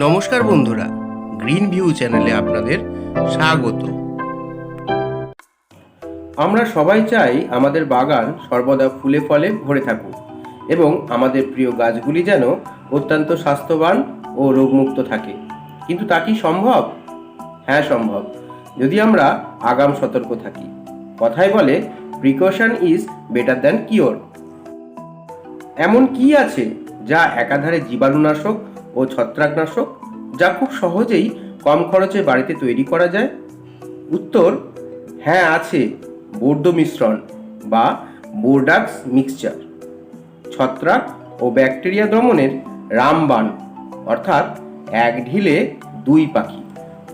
নমস্কার বন্ধুরা green view চ্যানেলে আপনাদের স্বাগত। আমরা সবাই চাই আমাদের বাগান সর্বদা ফুলে ফলে ভরে থাকুক এবং আমাদের প্রিয় গাছগুলি যেন অত্যন্ত স্বাস্থ্যবান ও রোগমুক্ত থাকে। কিন্তু তা কি সম্ভব? হ্যাঁ সম্ভব। যদি আমরা আগাম সতর্ক থাকি। কথায় বলে precaution is better than cure এমন কি আছে যা একাধারে জীবাণুনাশক ও ছত্রাকনাশক, যা খুব সহজেই কম খরচে বাড়িতে তৈরি করা যায়। উত্তর হ্যাঁ আছে, বোর্ড মিশ্রণ বা বোর্ডাক্স মিক্সচার। ছত্রাক ও ব্যাকটেরিয়া দমনের রামবান অর্থাৎ এক ঢিলে দুই পাখি।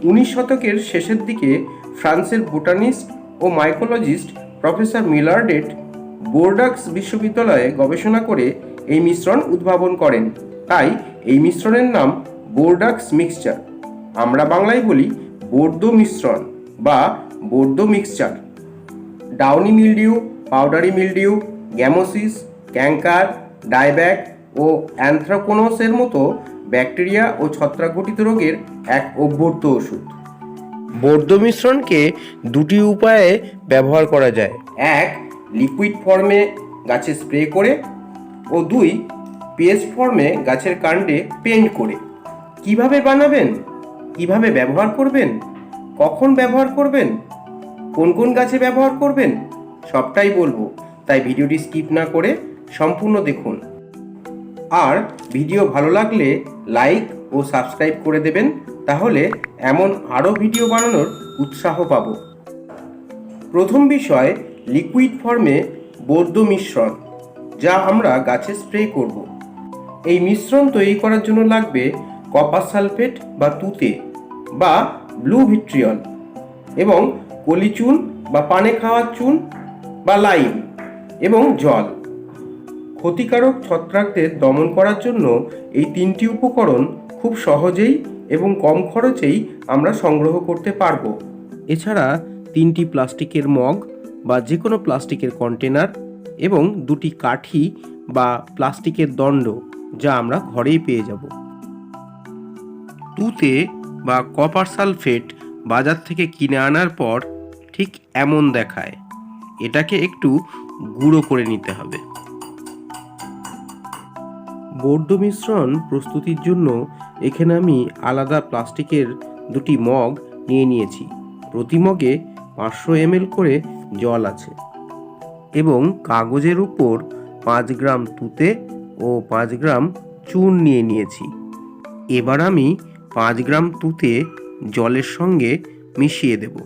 উনিশ শতকের শেষের দিকে ফ্রান্সের বোটানিস্ট ও মাইকোলজিস্ট প্রফেসর মিলার্ডেট বোর্ডাক্স বিশ্ববিদ্যালয়ে গবেষণা করে এই মিশ্রণ উদ্ভাবন করেন। তাই এই মিশ্রণের নাম বোর্ডাক্স মিক্সচার। আমরা বাংলায় বলি বর্দো মিশ্রণ বা Bordeaux mixture. Downy mildew powdery mildew gummosis canker dieback ও অ্যান্থ্রাকোনোসের মতো ব্যাকটেরিয়া ও ছত্রাকঘটিত রোগের এক অভ্যর্থ ওষুধ। বর্ধ মিশ্রণকে দুটি উপায়ে ব্যবহার করা যায়। এক লিকুইড ফর্মে গাছে স্প্রে করে ও দুই পেস্ট ফর্মে গাছের কাণ্ডে পেন্ট করে। কীভাবে বানাবেন? কীভাবে ব্যবহার করবেন? কখন ব্যবহার করবেন? কোন কোন গাছে ব্যবহার করবেন? সবটাই বলব। তাই ভিডিওটি স্কিপ না করে সম্পূর্ণ দেখুন। আর ভিডিও ভালো লাগলে লাইক ও সাবস্ক্রাইব করে দেবেন, তাহলে এমন আরও ভিডিও বানানোর উৎসাহ পাব। প্রথম বিষয় লিকুইড ফর্মে বৌদ্ধ মিশ্রণ, যা আমরা গাছে স্প্রে করব। এই মিশ্রণ তৈরি করার জন্য লাগবে কপার সালফেট বা তুতে বা ব্লু ভিট্রিয়ন এবং কলিচুন বা পানে খাওয়ার চুন বা লাইম এবং জল। ক্ষতিকারক ছত্রাকদের দমন করার জন্য এই তিনটি উপকরণ খুব সহজেই এবং কম খরচেই আমরা সংগ্রহ করতে পারব। এছাড়া তিনটি প্লাস্টিকের মগ বা যে কোনো প্লাস্টিকের কন্টেনার এবং দুটি কাঠি বা প্লাস্টিকের দণ্ড যা আমরা ঘরেই পেয়ে যাব। তুতে বা কপার সালফেট বাজার থেকে কিনে আনার পর ঠিক এমন দেখায়। এটাকে একটু গুঁড়ো করে নিতে হবে। বৌদ্ধ মিশ্রণ প্রস্তুতির জন্য এখানে আমি আলাদা প্লাস্টিকের দুটি মগ নিয়ে নিয়েছি। প্রতি মগে পাঁচশো এমএল করে জল আছে এবং কাগজের উপর পাঁচ গ্রাম তুতে ও পাঁচ গ্রাম চুন নিয়ে নিয়েছি। এবার আমি পাঁচ গ্রাম তুতে জলের সঙ্গে মিশিয়ে দেব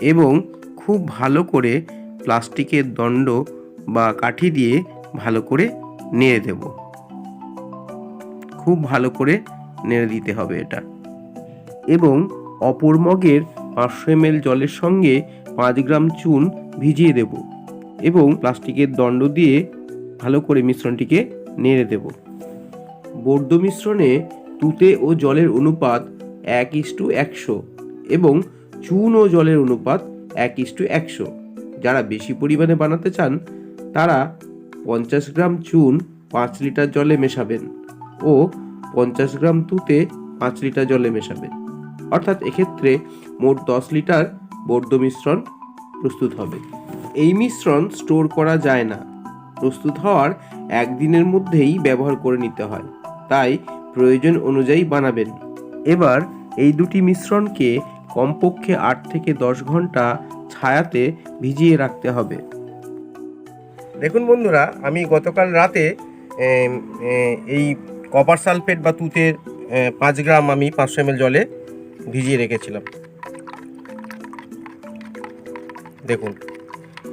এবং খুব ভালো করে প্লাস্টিকের দণ্ড বা কাঠি দিয়ে ভালো করে নেড়ে দেব। খুব ভালো করে নেড়ে দিতে হবে এটা। এবং অপর মগের পাঁচশো এমএল জলের সঙ্গে পাঁচ গ্রাম চুন ভিজিয়ে দেব এবং প্লাস্টিকের দণ্ড দিয়ে ভালো করে মিশ্রণটিকে নেড়ে দেব। বর্ধ মিশ্রণে তুতে ও জলের অনুপাত এক ইস্টু একশো এবং চুন ও জলের অনুপাত এক ইস্টু একশো। যারা বেশি পরিমাণে বানাতে চান, তারা পঞ্চাশ গ্রাম চুন পাঁচ লিটার জলে মেশাবেন ও পঞ্চাশ গ্রাম তুতে পাঁচ লিটার জলে মেশাবেন। অর্থাৎ এক্ষেত্রে মোট দশ লিটার বর্ধ মিশ্রণ প্রস্তুত হবে। এই মিশ্রণ স্টোর করা যায় না। প্রস্তুত হওয়ার একদিনের মধ্যেই ব্যবহার করে নিতে হয়। তাই প্রয়োজন অনুযায়ী বানাবেন। এবার এই দুটি মিশ্রণকে কমপক্ষে আট থেকে দশ ঘণ্টা ছায়াতে ভিজিয়ে রাখতে হবে। দেখুন বন্ধুরা, আমি গতকাল রাতে এই কপার সালফেট বা তুতের পাঁচ গ্রাম আমি পাঁচশো এমএল জলে ভিজিয়ে রেখেছিলাম। দেখুন,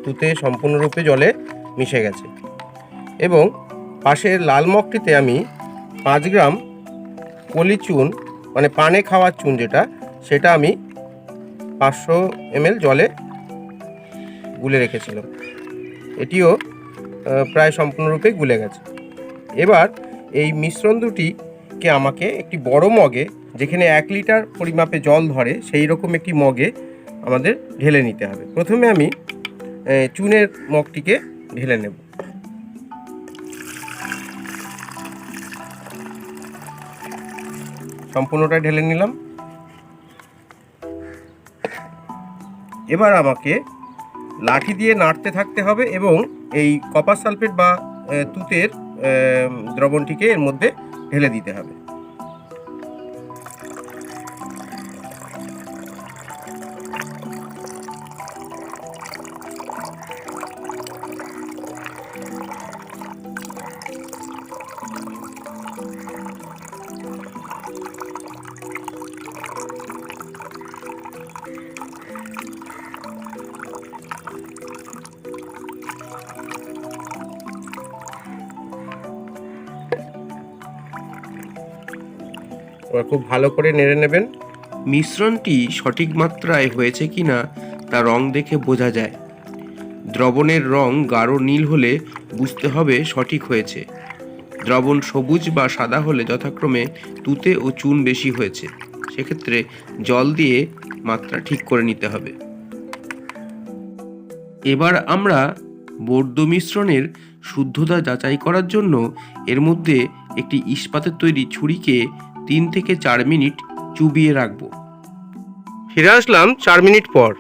তুতে সম্পূর্ণরূপে জলে মিশে গেছে। এবং পাশের লাল মগটিতে আমি পাঁচ গ্রাম কলি চুন মানে পানে খাওয়ার চুন যেটা, সেটা আমি পাঁচশো এমএল জলে গুলে রেখেছিলাম। এটিও প্রায় সম্পূর্ণরূপে গুলে গেছে। এবার এই মিশ্রণ দুটিকে আমাকে একটি বড় মগে, যেখানে এক লিটার পরিমাপে জল ধরে, সেই রকম একটি মগে আমাদের ঢেলে নিতে হবে। প্রথমে আমি চুনের মগটিকে ঢেলে নেব। সম্পূর্ণটা ঢেলে নিলাম। এবার আমাকে লাঠি দিয়ে নাড়তে থাকতে হবে এবং এই কপার সালফেট বা তুতের দ্রবণটিকে এর মধ্যে ঢেলে দিতে হবে। এবার খুব ভালো করে নেড়ে নেবেন। মিশ্রণটি সঠিক মাত্রায় হয়েছে কি না তা রং দেখে বোঝা যায়। দ্রবণের রং গাঢ় নীল হলে বুঝতে হবে সঠিক হয়েছে। দ্রবণ সবুজ বা সাদা হলে যথাক্রমে তুতে ও চুন বেশি হয়েছে। সেক্ষেত্রে জল দিয়ে মাত্রা ঠিক করে নিতে হবে। এবার আমরা বর্দ্য মিশ্রণের শুদ্ধতা যাচাই করার জন্য এর মধ্যে একটি ইস্পাতের তৈরি ছুরিকে তিন থেকে চার মিনিট চুবিয়ে রাখব। ফিরে আসলাম চার মিনিট পর।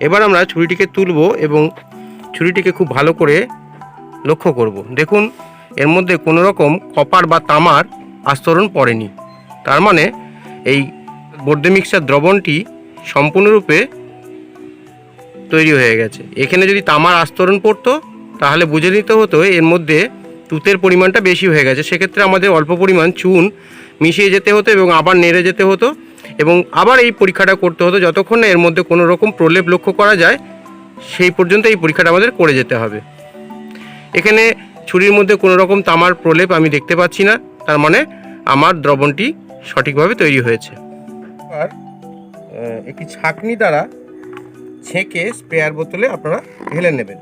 এবার আমরা ছুরিটিকে তুলব এবং ছুরিটিকে খুব ভালো করে লক্ষ্য করব। দেখুন, এর মধ্যে কোনো রকম কপার বা তামার আস্তরণ পড়েনি। তার মানে এই বর্ধে মিক্সার দ্রবণটি সম্পূর্ণরূপে তৈরি হয়ে গেছে। এখানে যদি তামার আস্তরণ পড়তো, তাহলে বুঝে নিতে হতো এর মধ্যে তুতের পরিমাণটা বেশি হয়ে গেছে। সেক্ষেত্রে আমাদের অল্প পরিমাণ চুন মিশিয়ে যেতে হতো এবং আবার নেড়ে যেতে হতো এবং আবার এই পরীক্ষাটা করতে হতো যতক্ষণ না এর মধ্যে কোনো রকম প্রলেপ লক্ষ্য করা যায়, সেই পর্যন্ত এই পরীক্ষাটা আমাদের করে যেতে হবে। এখানে ছুরির মধ্যে কোনো রকম তামার প্রলেপ আমি দেখতে পাচ্ছি না, তার মানে আমার দ্রবণটি সঠিকভাবে তৈরি হয়েছে। আর একটি ছাঁকনি দ্বারা ছেঁকে স্প্রেয়ার বোতলে আপনারা ঢেলে নেবেন।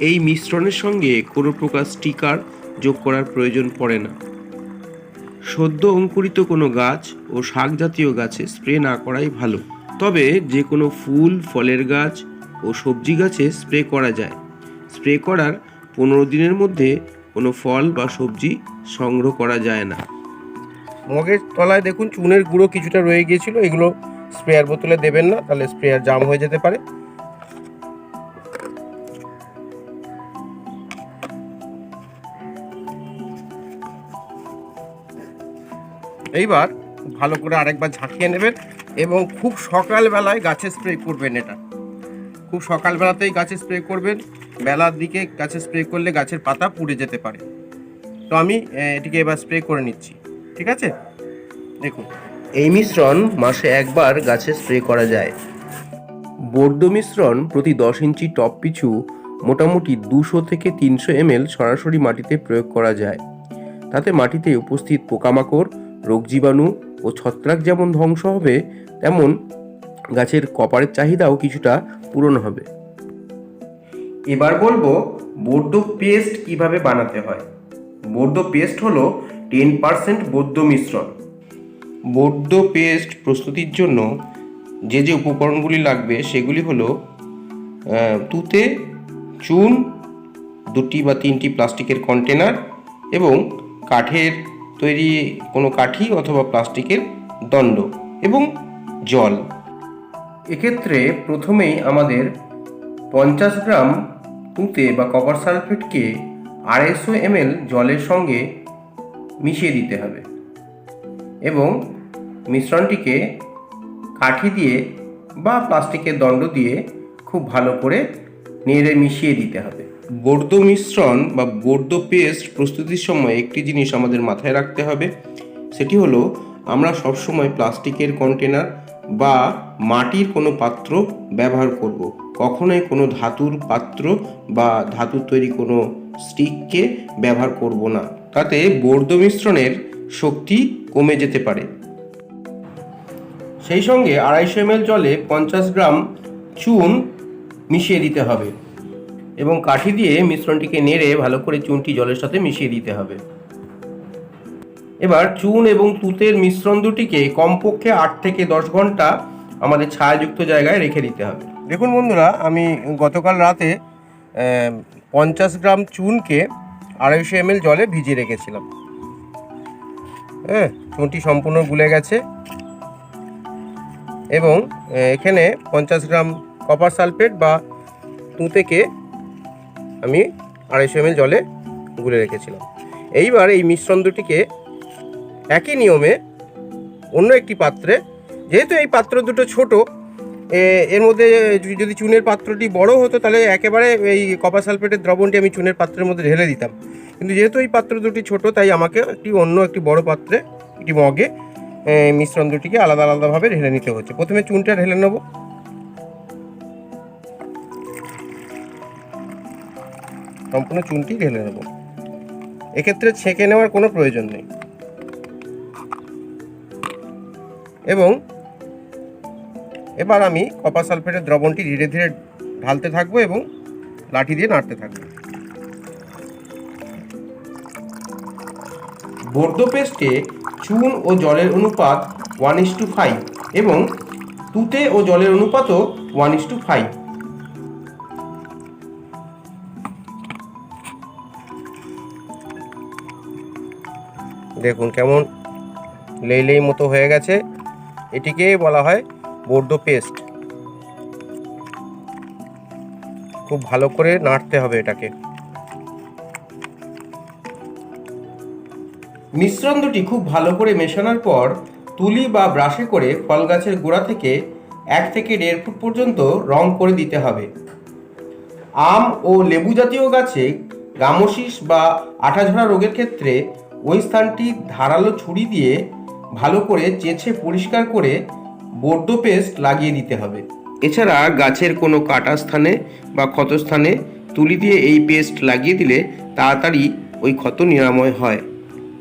এই মিশ্রণের সঙ্গে কোনো প্রকার স্টিকার যোগ করার প্রয়োজন পড়ে না। সদ্য অঙ্কুরিত কোনো গাছ ও শাক জাতীয় গাছে স্প্রে না করাই ভালো। তবে যে কোনো ফুল, ফলের গাছ ও সবজি গাছে স্প্রে করা যায়। স্প্রে করার পনেরো দিনের মধ্যে কোনো ফল বা সবজি সংগ্রহ করা যায় না। মগের তলায় দেখুন, চুনের গুঁড়ো কিছুটা রয়ে গিয়েছিল। এগুলো স্প্রেয়ার বোতলে দেবেন না, তাহলে স্প্রেয়ার জাম হয়ে যেতে পারে। এইবার ভালো করে আরেকবার ঝাঁকিয়ে নেবেন এবং খুব সকালবেলায় গাছে স্প্রে করবেন এটা। খুব সকালবেলাতেই গাছে স্প্রে করবেন, বেলার দিকে গাছে স্প্রে করলে গাছের পাতা পুড়ে যেতে পারে। তো আমি এটিকে এবার স্প্রে করে নিচ্ছি, ঠিক আছে? দেখুন, এই মিশ্রণ মাসে একবার গাছে স্প্রে করা যায়। বর্দ মিশ্রণ প্রতি দশ ইঞ্চি টপ পিছু মোটামুটি দুশো থেকে তিনশো এমএল সরাসরি মাটিতে প্রয়োগ করা যায়। তাতে মাটিতে উপস্থিত পোকামাকড় রোগ জীবাণু ও ছত্রাক যেমন ধ্বংস হবে, তেমন গাছের কপারের চাহিদাও কিছুটা পূরণ হবে। এবার বলব বৌদ্ধ পেস্ট কীভাবে বানাতে হয়। বৌদ্ধ পেস্ট হলো টেন পার্সেন্ট বৌদ্ধ মিশ্রণ। বৌদ্ধ পেস্ট প্রস্তুতির জন্য যে যে উপকরণগুলি লাগবে সেগুলি হলো তুতে চুন, দুটি বা তিনটি প্লাস্টিকের কন্টেনার এবং কাঠের তৈরি কোনো কাঠি অথবা প্লাস্টিকের দণ্ড এবং জল। এক্ষেত্রে প্রথমেই আমাদের পঞ্চাশ গ্রাম তুঁতে বা কপার সালফেটকে আড়াইশো এমএল জলের সঙ্গে মিশিয়ে দিতে হবে এবং মিশ্রণটিকে কাঠি দিয়ে বা প্লাস্টিকের দণ্ড দিয়ে খুব ভালো করে নেড়ে মিশিয়ে দিতে হবে। বর্দ মিশ্রণ বা বর্দ পেস্ট প্রস্তুতির সময় একটি জিনিস আমাদের মাথায় রাখতে হবে। সেটি হলো, আমরা সবসময় প্লাস্টিকের কন্টেনার বা মাটির কোনো পাত্র ব্যবহার করব। কখনোই কোনো ধাতুর পাত্র বা ধাতুর তৈরি কোনো স্টিককে ব্যবহার করব না। তাতে বর্দ মিশ্রণের শক্তি কমে যেতে পারে। সেই সঙ্গে আড়াইশো এমএল জলে পঞ্চাশ গ্রাম চুন মিশিয়ে দিতে হবে। এবং কাঠি দিয়ে মিশ্রণটিকে নেড়ে ভালো করে চুনটি জলের সাথে মিশিয়ে দিতে হবে। এবার চুন এবং তুতের মিশ্রণ দুটিকে কমপক্ষে আট থেকে দশ ঘণ্টা আমাদের ছায়াযুক্ত জায়গায় রেখে দিতে হবে। দেখুন বন্ধুরা, আমি গতকাল রাতে পঞ্চাশ গ্রাম চুনকে আড়াইশো এমএল জলে ভিজিয়ে রেখেছিলাম। হ্যাঁ চুনটি সম্পূর্ণ গুলে গেছে। এবং এখানে পঞ্চাশ গ্রাম কপার সালফেট বা তুঁতেকে আমি আড়াইশো এমএল জলে গুলে রেখেছিলাম। এইবার এই মিশ্রণ দুটিকে একই নিয়মে অন্য একটি পাত্রে, যেহেতু এই পাত্র দুটো ছোট এর মধ্যে যদি- চুনের পাত্রটি বড় হতো তাহলে একেবারে এই কপার সালফেটের দ্রবণটি আমি চুনের পাত্রের মধ্যে ঢেলে দিতাম। কিন্তু যেহেতু এই পাত্র দুটি ছোট, তাই আমাকে একটি অন্য একটি বড় পাত্রে, একটি মগে মিশ্রণ দুটিকে আলাদা আলাদাভাবে ঢেলে নিতে হচ্ছে। প্রথমে চুনটা ঢেলে নেব। সম্পূর্ণ চুনটি ঢেলে নেব। এক্ষেত্রে ছেঁকে নেওয়ার কোনো প্রয়োজন নেই। এবং এবার আমি কপার সালফেটের দ্রবণটি ধীরে ধীরে ঢালতে থাকব এবং লাঠি দিয়ে নাড়তে থাকব। বর্দ পেস্টে চুন ও জলের অনুপাত ওয়ান ইস টু ফাইভ এবং তুতে ও জলের অনুপাতও ওয়ান ইস টু ফাইভ দেখুন কেমন লেই লেই মতো হয়ে গেছে। এটিকে বলা হয় বর্দ পেস্ট। খুব ভালো করে নাড়তে হবে এটাকে। মিশ্রণ দুটি খুব ভালো করে মেশানোর পর তুলি বা ব্রাশে করে ফল গাছের গোড়া থেকে এক থেকে দেড় ফুট পর্যন্ত রং করে দিতে হবে। আম ও লেবু জাতীয় গাছে গামোসিস বা আঠাঝরা রোগের ক্ষেত্রে ওই স্থানটি ধারালো ছুরি দিয়ে ভালো করে চেঁচে পরিষ্কার করে বর্দ পেস্ট লাগিয়ে দিতে হবে। এছাড়া গাছের কোনো কাটা স্থানে বা ক্ষতস্থানে তুলি দিয়ে এই পেস্ট লাগিয়ে দিলে তাড়াতাড়ি ওই ক্ষত নিরাময় হয়।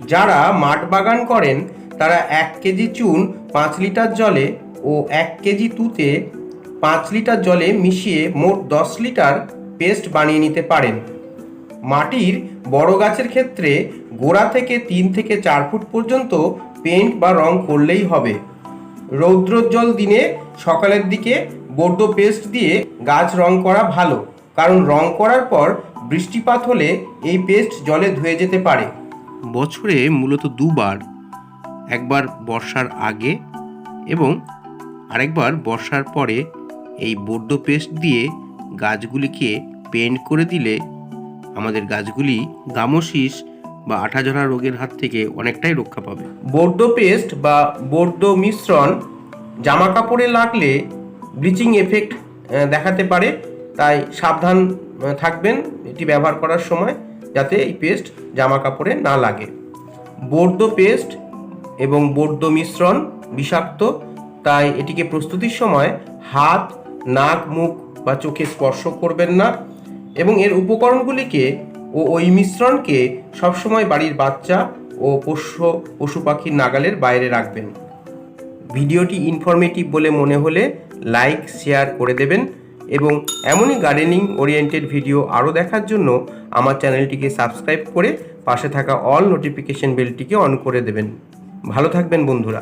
যারা মাঠ বাগান করেন, তারা এক কেজি চুন, পাঁচ লিটার জলে ও এক কেজি তুতে পাঁচ লিটার জলে মিশিয়ে মোট দশ লিটার পেস্ট বানিয়ে নিতে পারেন। মাটির বড় গাছের ক্ষেত্রে গোড়া থেকে তিন থেকে চার ফুট পর্যন্ত পেন্ট বা রং করলেই হবে। রৌদ্রোজ্জ্বল দিনে সকালের দিকে বর্ড পেস্ট দিয়ে গাছ রং করা ভালো, কারণ রং করার পর বৃষ্টিপাত হলে এই পেস্ট জলে ধুয়ে যেতে পারে। বছরে মূলত দুবার, একবার বর্ষার আগে এবং আরেকবার বর্ষার পরে এই বড্ড পেস্ট দিয়ে গাছগুলিকে পেন্ট করে দিলে আমাদের গাছগুলি গামোসিস বা আঠাজরা রোগের হাত থেকে অনেকটাই রক্ষা পাবে। বর্ড পেস্ট বা বর্ড মিশ্রণ জামা কাপড়ে লাগলে ব্লিচিং এফেক্ট দেখাতে পারে। তাই সাবধান থাকবেন এটি ব্যবহার করার সময় যাতে এই পেস্ট জামা কাপড়ে না লাগে। বর্দ পেস্ট এবং বর্দ মিশ্রণ বিষাক্ত, তাই এটিকে প্রস্তুতির সময় হাত, নাক, মুখ বা চোখে স্পর্শ করবেন না। এবং এর উপকরণগুলিকে ও ওই মিশ্রণকে সবসময় বাড়ির বাচ্চা ও পোষ্য পশু পাখির নাগালের বাইরে রাখবেন। ভিডিওটি ইনফরমেটিভ বলে মনে হলে লাইক শেয়ার করে দেবেন এবং এমনই গার্ডেনিং ওরিয়েন্টেড ভিডিও আরও দেখার জন্য আমার চ্যানেলটিকে সাবস্ক্রাইব করে পাশে থাকা অল নোটিফিকেশন বেলটিকে অন করে দেবেন। ভালো থাকবেন বন্ধুরা।